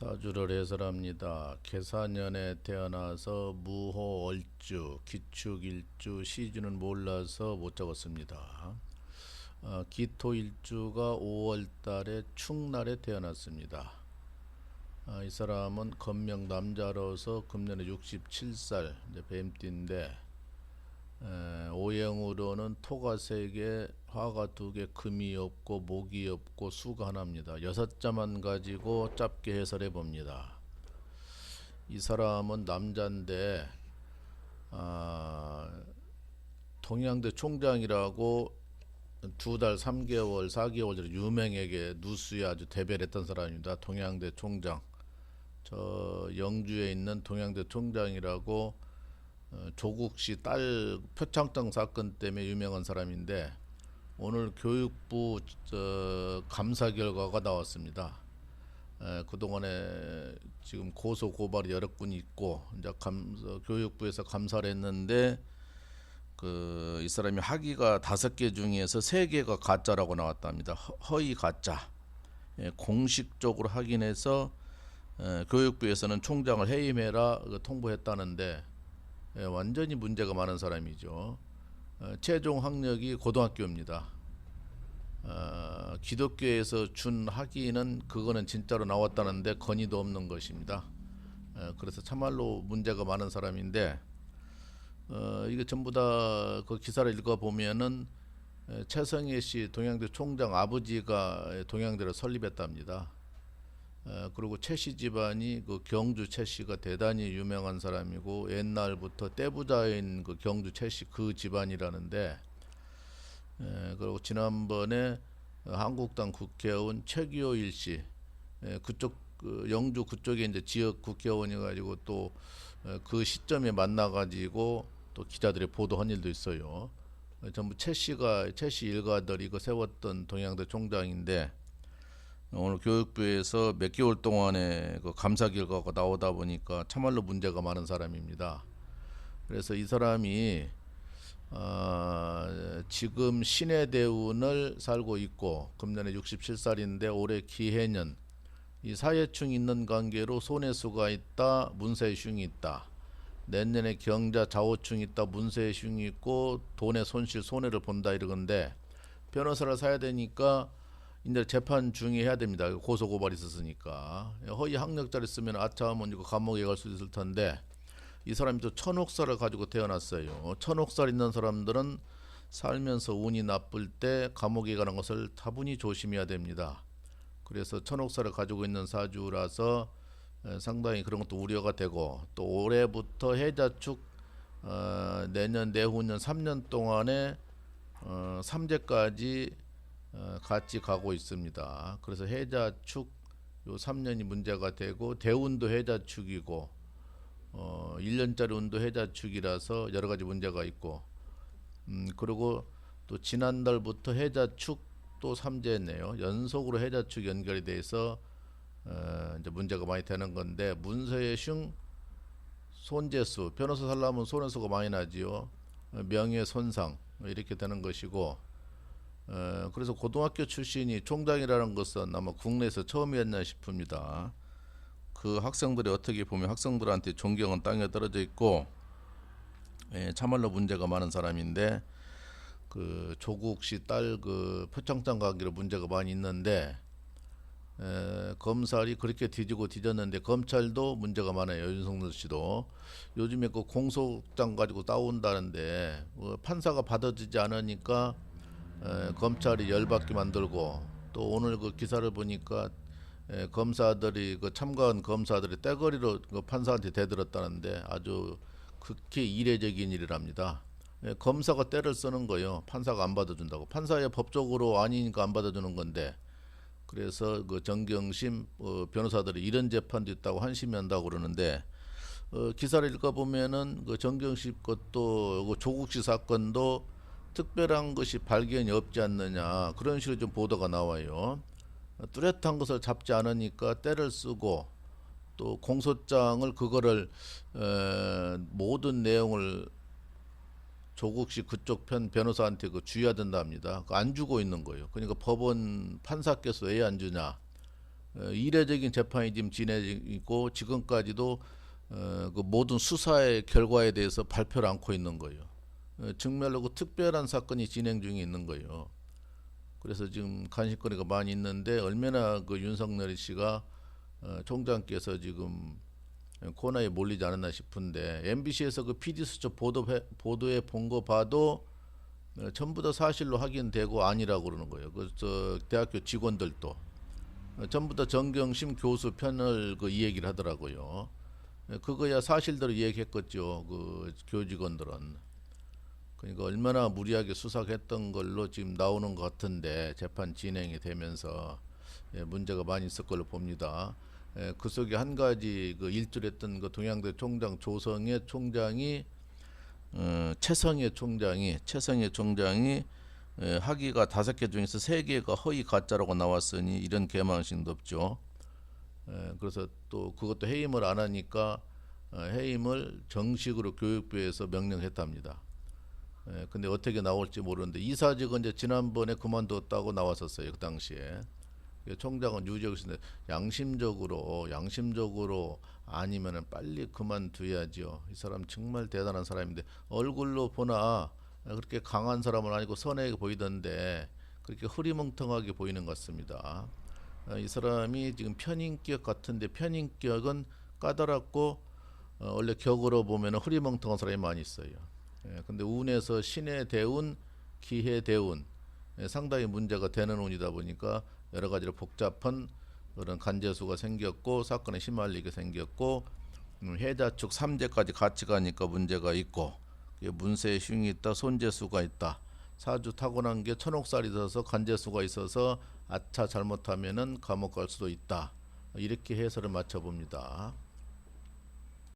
사주를 해설합니다. 계사년에 태어나서 무호 월주, 기축일주, 시주는 몰라서 못 적었습니다. 어, 기토일주가 5월달에 축날에 태어났습니다. 아, 이 사람은 건명 남자로서 금년에 67살 이제 뱀띠인데 에, 오행으로는 토가 세 개, 화가 두 개, 금이 없고 목이 없고 수가 하나입니다. 여섯 자만 가지고 짧게 해설해 봅니다. 이 사람은 남자인데 아, 동양대 총장이라고 두 달, 3개월, 4개월 전에 유명에게 누수에 아주 대별했던 사람입니다. 동양대 총장. 저 영주에 있는 동양대 총장이라고 어, 조국 씨 딸 표창장 사건 때문에 유명한 사람인데 오늘 교육부 저 감사 결과가 나왔습니다. 에, 그동안에 지금 고소 고발이 여러 건이 있고 이제 감 교육부에서 감사를 했는데 그 이 사람이 학위가 다섯 개 중에서 세 개가 가짜라고 나왔답니다. 허- 허위 가짜. 예, 공식적으로 확인해서 에, 교육부에서는 총장을 해임해라 그 통보했다는데 예, 완전히 문제가 많은 사람이죠. 어, 최종 학력이 고등학교입니다. 어, 기독교에서 준 학위는 그거는 진짜로 나왔다는데 건의도 없는 것입니다. 어, 그래서 참말로 문제가 많은 사람인데 어, 이게 전부 다 그 기사를 읽어 보면은 에, 최성애 씨 동양대 총장 아버지가 동양대를 설립했답니다. 어, 그리고 최씨 집안이 그 경주 최씨가 대단히 유명한 사람이고 옛날부터 떼부자인 그 경주 최씨 그 집안이라는데 에, 그리고 지난번에 어, 한국당 국회의원 최기호일 씨 에, 그쪽 그 영주 그쪽에 이제 지역 국회의원이 가지고 또 그 시점에 만나 가지고 또 기자들이 보도한 일도 있어요. 어, 전부 최 씨가 최씨 일가들이 그 세웠던 동양대 총장인데 오늘 교육부에서 몇 개월 동안에 그 감사 결과가 나오다 보니까 참말로 문제가 많은 사람입니다. 그래서 이 사람이 어, 지금 신의 대운을 살고 있고 금년에 67살인데 올해 기해년 이 사회충 있는 관계로 손해수가 있다, 문세흉이 있다. 내년에 경자 좌우충 있다, 문세흉이 있고 돈의 손실 손해를 본다 이러건데 변호사를 사야 되니까 이제 재판 중에 해야 됩니다. 고소 고발이 있었으니까 허위 학력자를 쓰면 아차하면 이거 감옥에 갈 수 있을 텐데 이 사람이 또 천옥살을 가지고 태어났어요. 천옥살 있는 사람들은 살면서 운이 나쁠 때 감옥에 가는 것을 다분히 조심해야 됩니다. 그래서 천옥살을 가지고 있는 사주라서 에, 상당히 그런 것도 우려가 되고 또 올해부터 해자축 어, 내년 내후년 3년 동안에 어, 3제까지 어, 같이 가고 있습니다. 그래서 해자축 요 3년이 문제가 되고 대운도 해자축이고 어, 1년짜리 운도 해자축이라서 여러 가지 문제가 있고 음, 그리고 또 지난달부터 해자축 또 삼재했네요. 연속으로 해자축 연결이 돼서 어, 이제 문제가 많이 되는 건데 문서의 흉 손재수 변호사 살려면 손해수가 많이 나지요. 어, 명예 손상 이렇게 되는 것이고 어, 그래서 고등학교 출신이 총장이라는 것은 아마 국내에서 처음이었나 싶습니다. 그 학생들이 어떻게 보면 학생들한테 존경은 땅에 떨어져 있고 예, 참말로 문제가 많은 사람인데 그 조국 씨 딸 그 표창장 관계로 문제가 많이 있는데 에, 검찰이 그렇게 뒤지고 뒤졌는데 검찰도 문제가 많아요 윤석열 씨도 요즘에 그 공소장 가지고 따온다는데 어, 판사가 받아주지 않으니까 에, 검찰이 열받게 만들고 또 오늘 그 기사를 보니까 에, 검사들이 그 참가한 검사들이 떼거리로 그 판사한테 대들었다는데 아주 극히 이례적인 일이랍니다. 예, 검사가 때를 쓰는 거예요. 판사가 안 받아준다고. 판사의 법적으로 아니니까 안 받아주는 건데. 그래서 그 정경심 어, 변호사들이 이런 재판도 있다고 한심한다고 그러는데 어, 기사를 읽어보면은 그 정경심 것도 그 조국 씨 사건도 특별한 것이 발견이 없지 않느냐 그런 식으로 좀 보도가 나와요. 어, 뚜렷한 것을 잡지 않으니까 때를 쓰고 또 공소장을 그거를 에, 모든 내용을 조국 씨 그쪽 편 변호사한테 그 주의해야 된답니다. 그안 주고 있는 거예요. 그러니까 법원 판사께서 왜 안 주냐? 어, 이례적인 재판이 지금 진행이고 지금까지도 어, 그 모든 수사의 결과에 대해서 발표를 않고 있는 거예요. 어, 정말로 그 특별한 사건이 진행 중에 있는 거예요. 그래서 지금 간식거리가 많이 있는데 얼마나 그 윤석열 씨가 어, 총장께서 지금 코너에 몰리지 않았나 싶은데 MBC에서 그 PD 수첩 보도 보도에 본거 봐도 어, 전부 다 사실로 확인되고 아니라고 그러는 거예요. 그저 대학교 직원들도 어, 전부 다 정경심 교수 편을 그 이 얘기를 하더라고요. 예, 그거야 사실대로 얘기했겠죠. 그 교직원들은. 그러니까 얼마나 무리하게 수사했던 걸로 지금 나오는 것 같은데 재판 진행이 되면서 예, 문제가 많이 있을 걸로 봅니다. 예, 그 속에 한 가지 그 일주했던 그 동양대 총장 조성의 총장이 어, 최성의 총장이 최성의 총장이 예, 학위가 다섯 개 중에서 세 개가 허위 가짜라고 나왔으니 이런 개망신도 없죠. 예, 그래서 또 그것도 해임을 안 하니까 어, 해임을 정식으로 교육부에서 명령했답니다. 예, 근데 어떻게 나올지 모르는데 이사직은 이제 지난번에 그만뒀다고 나왔었어요 그 당시에. 예, 총장은 있는데 양심적으로 양심적으로 아니면은 빨리 그만둬야죠 이 사람 정말 대단한 사람인데 얼굴로 보나 그렇게 강한 사람은 아니고 선하게 보이던데 그렇게 흐리멍텅하게 보이는 것 같습니다. 어, 이 사람이 지금 편인격 같은데 편인격은 까다롭고 어, 원래 격으로 보면 흐리멍텅한 사람이 많이 있어요 예, 근데 운에서 신의 대운, 기해 대운 예, 상당히 문제가 되는 운이다 보니까 여러 가지로 복잡한 그런 간제수가 생겼고 사건에 휘말리게 생겼고 음, 해자축 3제까지 같이 가니까 문제가 있고 문세의 흉이 있다, 손재수가 있다. 사주 타고난 게 천옥살이 있어서 간제수가 있어서 아차 잘못하면은 감옥 갈 수도 있다. 이렇게 해설을 맞춰 봅니다.